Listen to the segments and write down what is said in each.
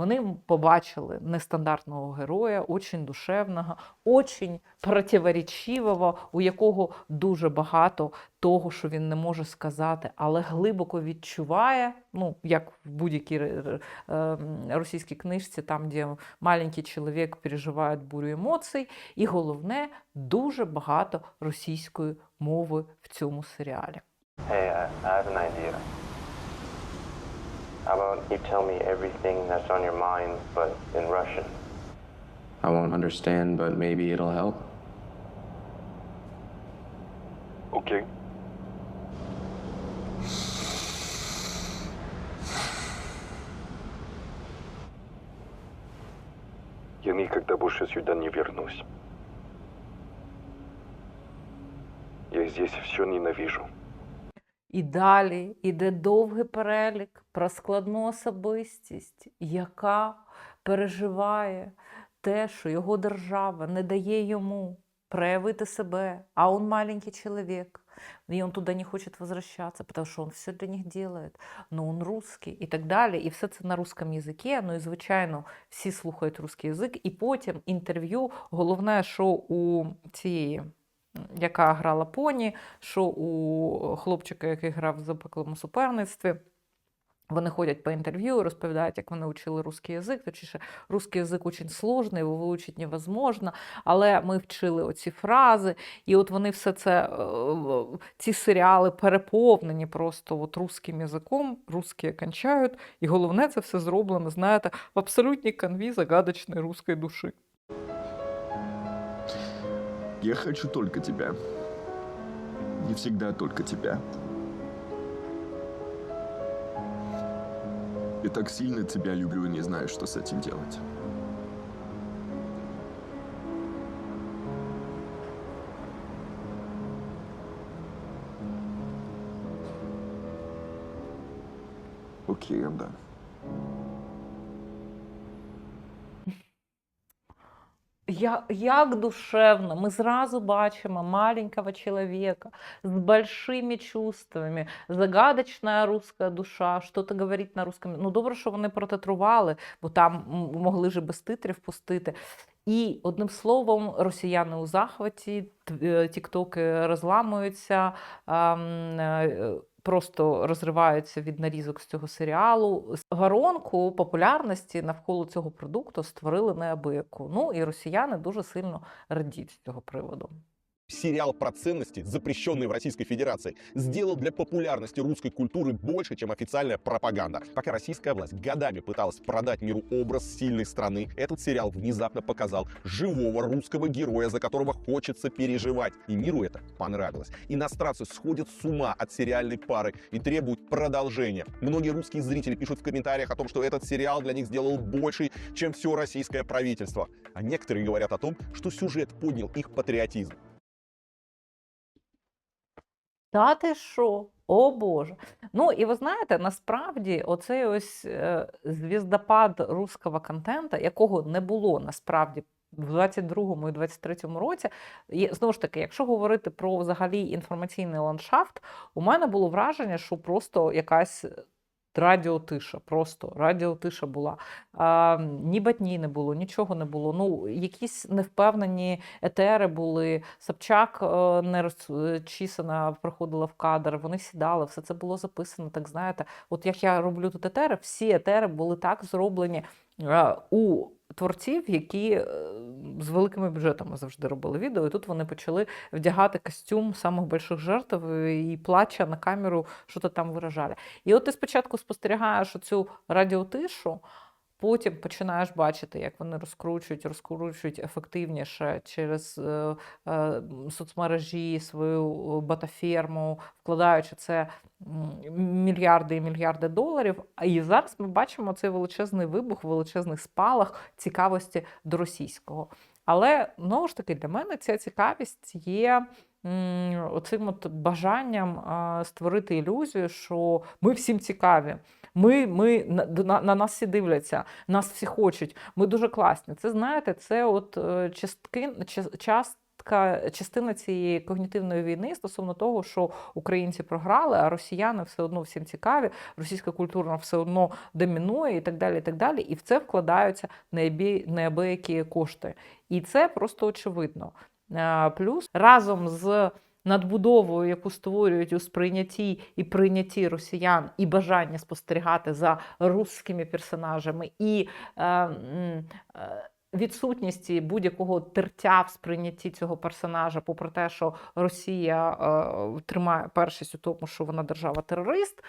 Вони побачили нестандартного героя, очень душевного, очень противоречивого, у якого дуже багато того, що він не може сказати, але глибоко відчуває, ну як в будь-якій е, російській книжці, там, де маленький чоловік переживає бурю емоцій, і головне, дуже багато російської мови в цьому серіалі. Hey, I have an idea. How about you tell me everything that's on your mind, but in Russian? I won't understand, but maybe it'll help. Okay. Я никогда больше сюда не вернусь. Я здесь все ненавижу. І далі йде довгий перелік Про складну особистість, яка переживає те, що його держава не дає йому проявити себе, а он маленький чоловік, и он туда не хочет возвращаться, потому что он все для них делает, но он русский і так далі. І все це на русском язикі. Ну і звичайно, всі слухають русский язик. І потім інтерв'ю, головне, що у цієї яка грала поні, що у хлопчика, який грав в запеклому суперництві. Вони ходять по інтерв'ю розповідають, як вони вчили русский язик. Точніше, русский язик дуже сложний, його вивчити невозможно, але ми вчили оці фрази, і от вони все це, е, ці серіали переповнені просто от русским язиком, русські кончають, і головне, це все зроблено, знаєте, в абсолютній канві загадочної руської душі. Я хочу только тебя. И всегда только тебя. И так сильно тебя люблю не знаю, что с этим делать. Окей, I'm Я, як душевно, ми зразу бачимо маленького чоловіка з большими чувствами, загадочна русська душа, що-то говорить на русском. Ну, добре, що вони протитрували, бо там могли ж без титрів пустити. І одним словом, росіяни у захваті, е, тіктоки розламуються, ам, е, просто розриваються від нарізок з цього серіалу. Воронку популярності навколо цього продукту створили неабияку. Ну і росіяни дуже сильно радіють з цього приводу. Сериал про ценности, запрещенные в Российской Федерации, сделал для популярности русской культуры больше, чем официальная пропаганда. Пока российская власть годами пыталась продать миру образ сильной страны, этот сериал внезапно показал живого русского героя, за которого хочется переживать. И миру это понравилось. Иностранцы сходят с ума от сериальной пары и требуют продолжения. Многие русские зрители пишут в комментариях о том, что этот сериал для них сделал больше, чем все российское правительство. А некоторые говорят о том, что сюжет поднял их патриотизм. Та ти що? О Боже. Ну і ви знаєте, насправді оцей ось е, звіздопад руського контента, якого не було насправді в 22-му і 23-му році. Є, знову ж таки, якщо говорити про взагалі інформаційний ландшафт, у мене було враження, що просто якась. Радіотиша, просто радіотиша була. А, ні батні не було, нічого не було. Ну, якісь невпевнені етери були. Собчак е, не розчісана приходила в кадр, вони сідали, все це було записано. Так знаєте, от як я роблю тут етери, всі етери були так зроблені е, у творців, які е, з великими бюджетами завжди робили відео. І тут вони почали вдягати костюм самих больших жертв і плача на камеру, що то там виражали. І от ти спочатку спостерігаєш цю радіотишу. Потім починаєш бачити, як вони розкручують, розкручують ефективніше через е, е, соцмережі свою е, батаферму, вкладаючи це мільярди і мільярди доларів. І зараз ми бачимо цей величезний вибух, величезний спалах цікавості до російського. Але знову ж таки, для мене ця цікавість є оцим от бажанням створити ілюзію, що ми всім цікаві. Ми, ми на, на, на нас всі дивляться, нас всі хочуть. Ми дуже класні. Це знаєте, це от е, частки, час, частина цієї когнітивної війни стосовно того, що українці програли, а росіяни все одно всім цікаві, російська культура все одно домінує і так далі. І так далі. І в це вкладаються неабиякі кошти. І це просто очевидно. Е, Плюс разом з надбудовою, яку створюють у сприйнятті і прийнятті росіян, і бажання спостерігати за русскими персонажами, і е, е, відсутності будь-якого тертя в сприйнятті цього персонажа, попри те, що Росія е, тримає першість у тому, що вона держава-терорист.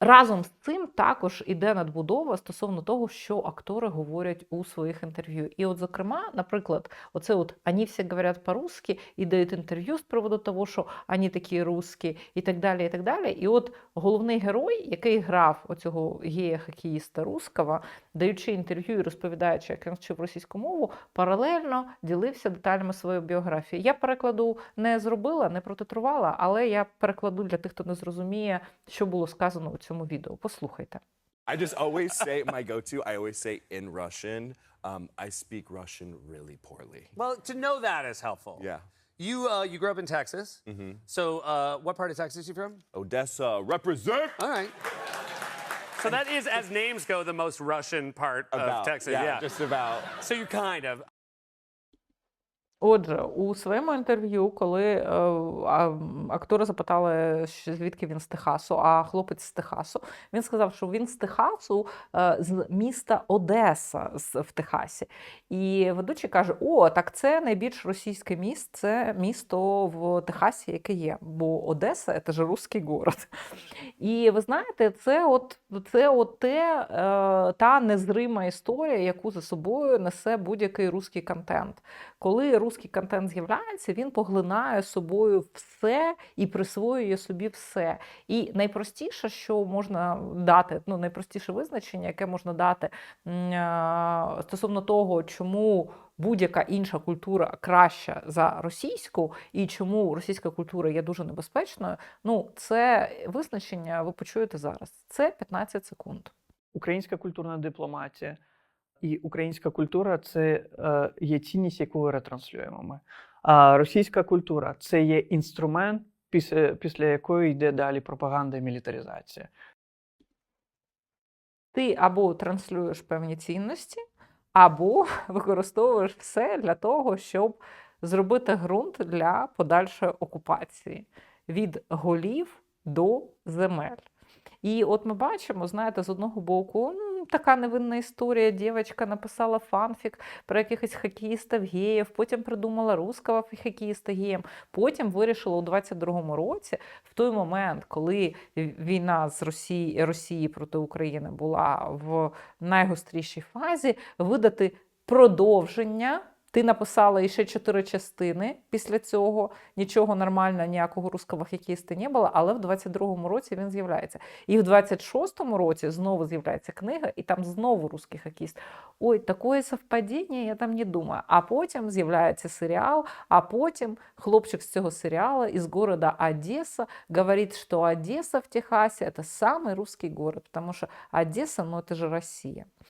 Разом з цим також іде надбудова стосовно того, що актори говорять у своїх інтерв'ю. І, от, зокрема, наприклад, оце от «Ані всі говорять по-русски і дають інтерв'ю з приводу того, що вони такі русські, і так далі. І так далі. І от головний герой, який грав оцього гея-хокеїста русского, даючи інтерв'ю і розповідаючи, як він вчив російську мову, паралельно ділився деталями своєї біографії. Я перекладу не зробила, не протитрувала, але я перекладу для тих, хто не зрозуміє, що було сказано у цьому відео. Послухайте. I just always say my go-to. I always say in Russian. Um, I speak Russian really poorly. Well, to know that is helpful. Yeah. You uh, you grew up in Texas. So uh, what part of Texas you from? Odessa represent. All right. So that is, as names go, the most Russian part About of Texas. yeah, Yeah. just about. So you kind of. Отже, у своєму інтерв'ю, коли е, актора запитали, звідки він з Техасу, а хлопець з Техасу, він сказав, що він з Техасу, е, з міста Одеса з- в Техасі. І ведучий каже: О, так це найбільш російське місто, це місто в Техасі, яке є. Бо Одеса це ж русський город. І ви знаєте, це от, це от те, е, та незрима історія, яку за собою несе будь-який русський контент. Коли русський контент з'являється, він поглинає собою все і присвоює собі все. І найпростіше, що можна дати, ну найпростіше визначення, яке можна дати е, стосовно того, чому будь-яка інша культура краща за російську, і чому російська культура є дуже небезпечною. Ну, це визначення ви почуєте зараз. Це 15 секунд. українська культурна дипломатія і українська культура це е, є цінність, яку ретранслюємо ми. А російська культура це є інструмент, після, після якої йде далі пропаганда і мілітаризація. Ти або транслюєш певні цінності, або використовуєш все для того, щоб зробити ґрунт для подальшої окупації від голів до земель. І от ми бачимо, знаєте, з одного боку, м, така невинна історія. Дівчинка написала фанфік про якихось хокеїстів геїв, потім придумала русского хокеїста геєм. Потім вирішила у 22-му році, в той момент, коли війна з Росії, Росії проти України була в найгострішій фазі, видати продовження. Ти написала іще чотири частини після цього. Нічого нормального, ніякого русского хокеїста не було, але в 22-му році він з'являється. І в 26-му році знову з'являється книга, і там знову русський хокеїст. Ой, таке совпадіння, я там не думаю. А потім з'являється серіал, а потім хлопчик з цього серіалу із города Одесса говорить, що Одесса в Техасі – це самий русский город, тому що Одесса, ну, це ж Росія.